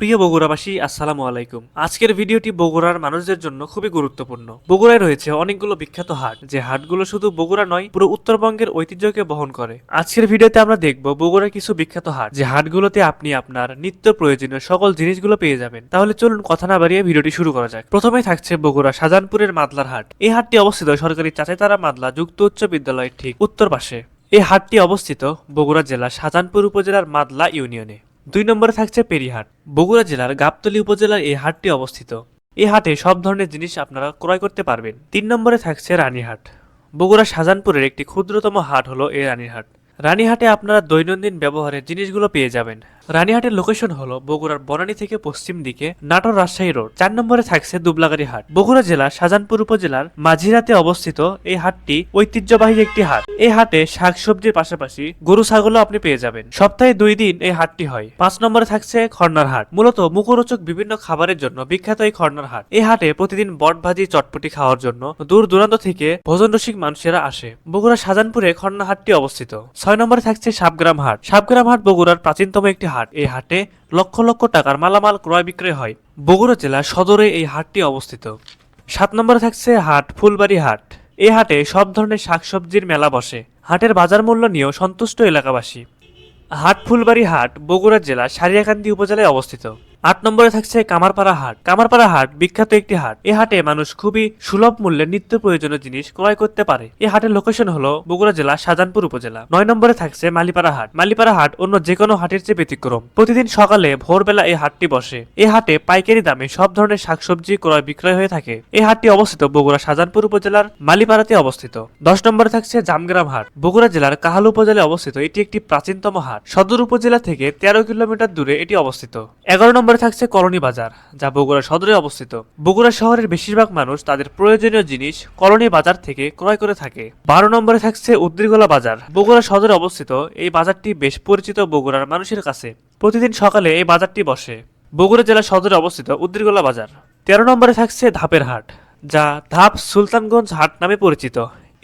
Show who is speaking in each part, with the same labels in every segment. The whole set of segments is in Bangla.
Speaker 1: প্রিয় বগুড়াবাসী, আসসালামু আলাইকুম। আজকের ভিডিওটি বগুড়ার মানুষদের জন্য খুবই গুরুত্বপূর্ণ। বগুড়ায় রয়েছে অনেকগুলো বিখ্যাত হাট, যে হাটগুলো শুধু বগুড়া নয়, পুরো উত্তরবঙ্গের ঐতিহ্যকে বহন করে। আজকের ভিডিওতে আমরা দেখব বগুড়ার কিছু বিখ্যাত হাট, যে হাটগুলোতে আপনি আপনার নিত্য প্রয়োজনীয় সকল জিনিসগুলো পেয়ে যাবেন। তাহলে চলুন কথা না বাড়িয়ে ভিডিওটি শুরু করা যাক। প্রথমেই থাকছে বগুড়া শাহজাহানপুরের মাদলার হাট। এই হাটটি অবস্থিত সরকারি চাচাইতারা মাদলা যুক্ত উচ্চ বিদ্যালয়ের ঠিক উত্তর পাশে। এই হাটটি অবস্থিত বগুড়া জেলা শাহজাহানপুর উপজেলার মাদলা ইউনিয়নে। দুই নম্বরে থাকছে পেরিহাট। বগুড়া জেলার গাবতলী উপজেলার এই হাটটি অবস্থিত। এই হাটে সব ধরনের জিনিস আপনারা ক্রয় করতে পারবেন। তিন নম্বরে থাকছে রানীহাট। বগুড়া শাহজাহানপুরের একটি ক্ষুদ্রতম হাট হলো এই রানীহাট। রানীহাটে আপনারা দৈনন্দিন ব্যবহারের জিনিসগুলো পেয়ে যাবেন। রানীহাটের লোকেশন হলো বগুড়ার বনানী থেকে পশ্চিম দিকে নাটোর রাজশাহী রোড চার নম্বরে থাকছে দুবলাগাড়ি হাট। বগুড়া জেলার শাহজাহানপুর উপজেলার মাঝিরাতে অবস্থিত এই হাটটি ঐতিহ্যবাহী একটি হাট। এই হাটে শাকসবজির পাশাপাশি গরু, ছাগলও আপনি পেয়ে যাবেন। সপ্তাহে দুই দিন এই হাটটি হয়। পাঁচ নম্বরে থাকছে খর্নার হাট। মূলত মুখরোচক বিভিন্ন খাবারের জন্য বিখ্যাত এই খর্নার হাট। এই হাটে প্রতিদিন বট ভাজি, চটপটি খাওয়ার জন্য দূর দূরান্ত থেকে ভোজন রসিক মানুষেরা আসে। বগুড়া শাহজাহানপুরে খর্না হাটটি অবস্থিত। ছয় নম্বরে থাকছে সাবগ্রাম হাট। সাবগ্রাম হাট বগুড়ার প্রাচীনতম একটি হাট। এই হাটে লক্ষ লক্ষ টাকার মালামাল ক্রয় বিক্রয় হয়। বগুড়া জেলা সদরে এই হাটটি অবস্থিত। সাত নম্বরে থাকছে হাট, ফুলবাড়ি হাট। এই হাটে সব ধরনের শাকসবজির মেলা বসে। হাটের বাজার মূল্য নিয়েও সন্তুষ্ট এলাকাবাসী। হাট, ফুলবাড়ি হাট বগুড়া জেলা সারিয়াকান্দি উপজেলায় অবস্থিত। আট নম্বরে থাকছে কামারপাড়া হাট। কামারপাড়া হাট বিখ্যাত একটি হাট। এই হাটে মানুষ খুবই সুলভ মূল্যে নিত্য প্রয়োজনীয় জিনিস ক্রয় করতে পারে। এই হাটের লোকেশন হলো বগুড়া জেলা, শাহজাহানপুর উপজেলা। নয় নম্বরে থাকছে মালিপাড়া হাট। মালিপাড়া হাট অন্য যে কোনো হাটের চেয়ে ব্যতিক্রম। প্রতিদিন সকালে ভোরবেলা এই হাটটি বসে। এই হাটে পাইকারি দামে সব ধরনের শাকসবজি ক্রয় বিক্রয় হয়ে থাকে। এই হাটটি অবস্থিত বগুড়া, শাহজাহানপুর উপজেলার মালিপাড়াতে অবস্থিত। দশ নম্বরে থাকছে জামগ্রাম হাট। বগুড়া জেলার কাহাল উপজেলায় অবস্থিত এটি একটি প্রাচীনতম হাট। সদর উপজেলা থেকে তেরো কিলোমিটার দূরে এটি অবস্থিত। এগারো নম্বরে থাকছে কলোনি বাজার, যা বগুড়া সদরে অবস্থিত। বগুড়া শহরের বেশিরভাগ মানুষ তাদের প্রয়োজনীয় জিনিস কলোনি বাজার থেকে ক্রয় করে থাকে। বারো নম্বরে থাকছে উদ্রিগোলা বাজার। বগুড়া সদরে অবস্থিত, এই বাজারটি বেশ পরিচিত বগুড়ার মানুষের কাছে। প্রতিদিন সকালে এই বাজারটি বসে। বগুড়া জেলা সদরে অবস্থিত উদ্রিগোলা বাজার। তেরো নম্বরে থাকছে ধাপের হাট, যা ধাপ সুলতানগঞ্জ হাট নামে পরিচিত।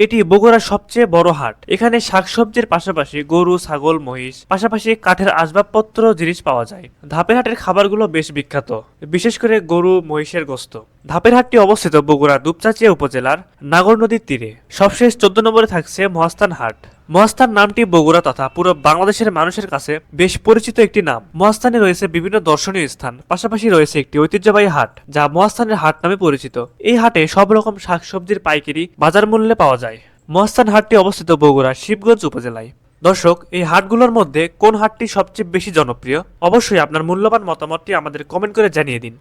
Speaker 1: এটি বগুড়ার সবচেয়ে বড় হাট। এখানে শাকসবজির পাশাপাশি গরু, ছাগল, মহিষ, পাশাপাশি কাঠের আসবাবপত্র, জিনিস পাওয়া যায়। ধাপের হাটের খাবারগুলো বেশ বিখ্যাত। বিশেষ করে গরু, মহিষের গোস্ত। ধাপের হাটটি অবস্থিত বগুড়া দুপচাচিয়া উপজেলার নাগর নদীর তীরে। সবশেষ চোদ্দ নম্বরে থাকছে মহাস্থান হাট। মহাস্থান নামটি বগুড়া তথা পুরো বাংলাদেশের মানুষের কাছে বেশ পরিচিত একটি নাম। মহাস্থানে রয়েছে বিভিন্ন দর্শনীয় স্থান, পাশাপাশি রয়েছে একটি ঐতিহ্যবাহী হাট, যা মহাস্থানের হাট নামে পরিচিত। এই হাটে সব রকম শাকসবজির পাইকারি বাজার মূল্যে পাওয়া যায়। মহাস্থান হাটটি অবস্থিত বগুড়া শিবগঞ্জ উপজেলায়। দর্শক, এই হাটগুলোর মধ্যে কোন হাটটি সবচেয়ে বেশি জনপ্রিয়? অবশ্যই আপনার মূল্যবান মতামতটি আমাদের কমেন্ট করে জানিয়ে দিন।